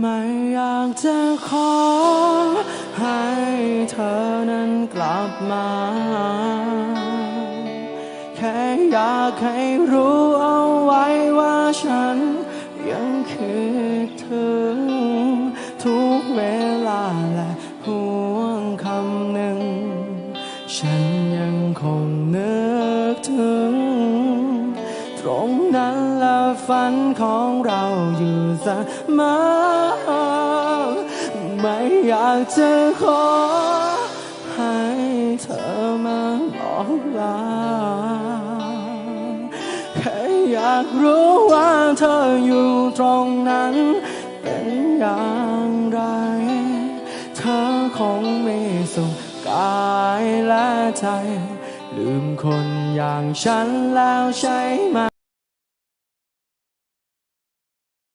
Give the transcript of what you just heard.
ไม่อยากจะขอให้เธอนั้นกลับมา แค่อยากให้รู้เอาไว้ว่าฉันยังคิดถึง ทุกเวลาและห่วงคำหนึ่ง ฉันยังคงนึกถึง ตรงนั้นและฝันของเราอยู่เสมอไม่อยากจะขอให้เธอมาบอกลาแค่อยากรู้ว่าเธออยู่ตรงนั้นเป็นอย่างไร เธอคงไมีสุขกายและใจ ลืมคนอย่างฉันแล้วใช่ไหม